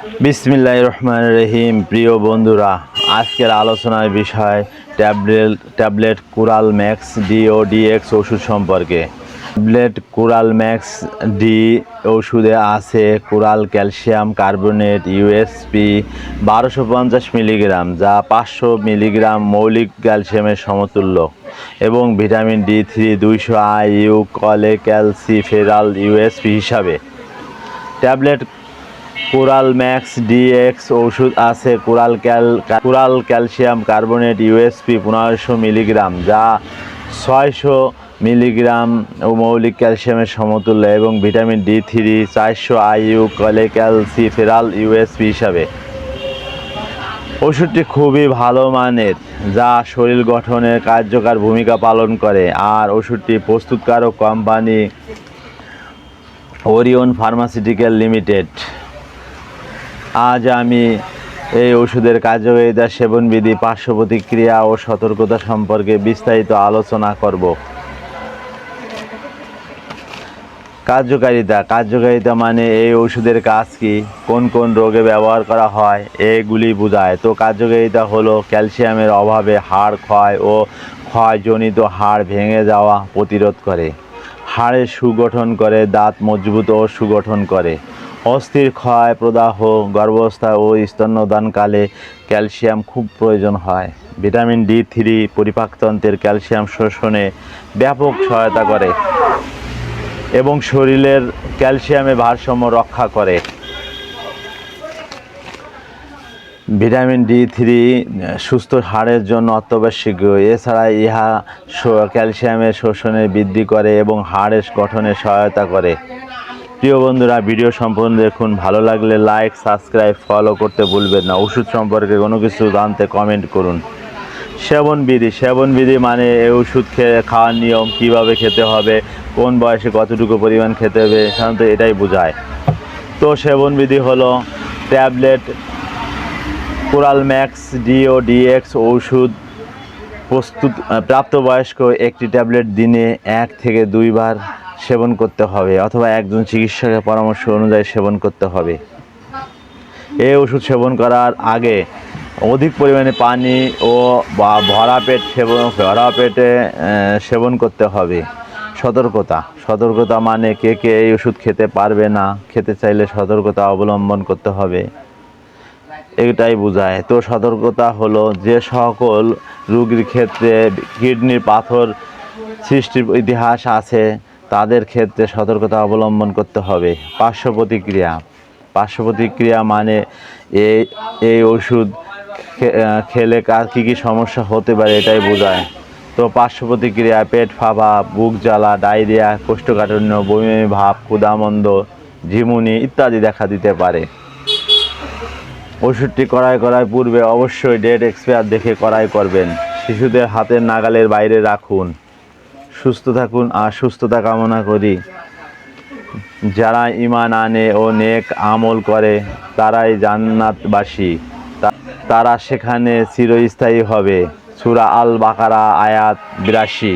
বিসমিল্লাহ রহমান রহিম। প্রিয় বন্ধুরা, আজকের আলোচনার বিষয় tablet tablet Coral max D O DX ওষুধ সম্পর্কে। ট্যাবলেট কুরাল ম্যাক্স ডি ওষুধে আছে কুরাল ক্যালসিয়াম কার্বনেট ইউএসপি বারোশো পঞ্চাশ মিলিগ্রাম, যা পাঁচশো মিলিগ্রাম মৌলিক ক্যালসিয়ামের সমতুল্য, এবং ভিটামিন ডি থ্রি, দুইশো আইইউ কলে ক্যালসিফেরাল ইউএসপি হিসাবে। ট্যাবলেট কোরাল ম্যাক্স, ডিএক্স ওষুধ আছে, Coral Cal, Coral calcium carbonate USP পনেরোশো মিলিগ্রাম, যা ছয়শো মিলিগ্রাম ও মৌলিক ক্যালসিয়ামের সমতুল্য এবং ভিটামিন ডি থ্রি, চারশো আইইউ কলে ক্যালসিফেরাল ইউএসপি হিসাবে। ওষুধটি খুবই ভালো মানের, যা শরীর গঠনের কার্যকর ভূমিকা পালন করে, আর ওষুধটি প্রস্তুতকারক কোম্পানি ওরিয়ন ফার্মাসিউটিক্যাল লিমিটেড। আজ আমি এই ওষুধের কার্যকারিতা সেবনবিধি পার্শ্ব প্রতিক্রিয়া ও সতর্কতা সম্পর্কে বিস্তারিত আলোচনা করব। কার্যকারিতা কার্যকারিতা মানে এই ওষুধের কাজ কি, কোন কোন রোগে ব্যবহার করা হয়, এগুলি বোঝায়। তো কার্যকারিতা হলো ক্যালসিয়ামের অভাবে হাড় ক্ষয় ও ক্ষয়জনিত হাড় ভেঙে যাওয়া প্রতিরোধ করে। হাড়ের সুগঠন করে, দাঁত মজবুত ও সুগঠন করে। অস্থির ক্ষয়, প্রদাহ, গর্ভাবস্থা ও স্তন্যদানকালে ক্যালসিয়াম খুব প্রয়োজন হয়। ভিটামিন ডি থ্রি পরিপাকতন্ত্রের ক্যালসিয়াম শোষণে ব্যাপক সহায়তা করে এবং শরীরের ক্যালসিয়ামে ভারসাম্য রক্ষা করে। ভিটামিন ডি থ্রি সুস্থ হাড়ের জন্য অত্যাবশ্যক এছাড়া ইহা ক্যালসিয়ামের শোষণে বৃদ্ধি করে এবং হাড়ের গঠনে সহায়তা করে। প্রিয় বন্ধুরা, ভিডিও সম্পূর্ণ দেখুন। ভালো লাগলে লাইক সাবস্ক্রাইব ফলো করতে ভুলবেন না। ওষুধ সম্পর্কে কোনো কিছু জানতে কমেন্ট করুন। সেবন বিধি। সেবন বিধি মানে এই ওষুধ খেয়ে খাওয়ার নিয়ম, কীভাবে খেতে হবে, কোন বয়সে কতটুকু পরিমাণ খেতে হবে, সাধারণত এটাই বোঝায়। তো সেবন বিধি হলো tablet Coral max, D O, DX ওষুধ প্রস্তুত প্রাপ্তবয়স্ক একটি ট্যাবলেট দিনে এক থেকে দুইবার সেবন করতে হবে অথবা একজন চিকিৎসকের পরামর্শ অনুযায়ী সেবন করতে হবে। এই ওষুধ সেবন করার আগে অধিক পরিমাণে পানি ও বা ভরা পেট সেবন, ভরা পেটে সেবন করতে হবে। সতর্কতা। সতর্কতা মানে কে কে এই ওষুধ খেতে পারবে না, খেতে চাইলে সতর্কতা অবলম্বন করতে হবে। এটাই বোঝায়। তো সতর্কতা হলো যে সকল রুগীর ক্ষেত্রে কিডনির পাথর সৃষ্টির ইতিহাস আছে তাদের ক্ষেত্রে সতর্কতা অবলম্বন করতে হবে। পার্শ্ব প্রতিক্রিয়া। পার্শ্ব প্রতিক্রিয়া মানে এই এই ওষুধ খেলে কার কী কী সমস্যা হতে পারে এটাই বোঝায়। তো পার্শ্ব প্রতিক্রিয়া, পেট ফাঁপা, বুক জ্বালা, ডায়রিয়া, কোষ্ঠকাঠিন্য, বমি, ভাব ক্ষুদামন্দ ঝিমুনি ইত্যাদি দেখা দিতে পারে। ওষুধটি কড়াই করার পূর্বে অবশ্যই ডেট এক্সপায়ার দেখে কড়াই করবেন। শিশুদের হাতের নাগালের বাইরে রাখুন। সুস্থ থাকুন আর সুস্থতা কামনা করি। যারা ইমান আনে ও নেক আমল করে, তারাই জান্নাতবাসী। তারা সেখানে চিরস্থায়ী হবে। সুরা আল বাকারা আয়াত বিরাশি।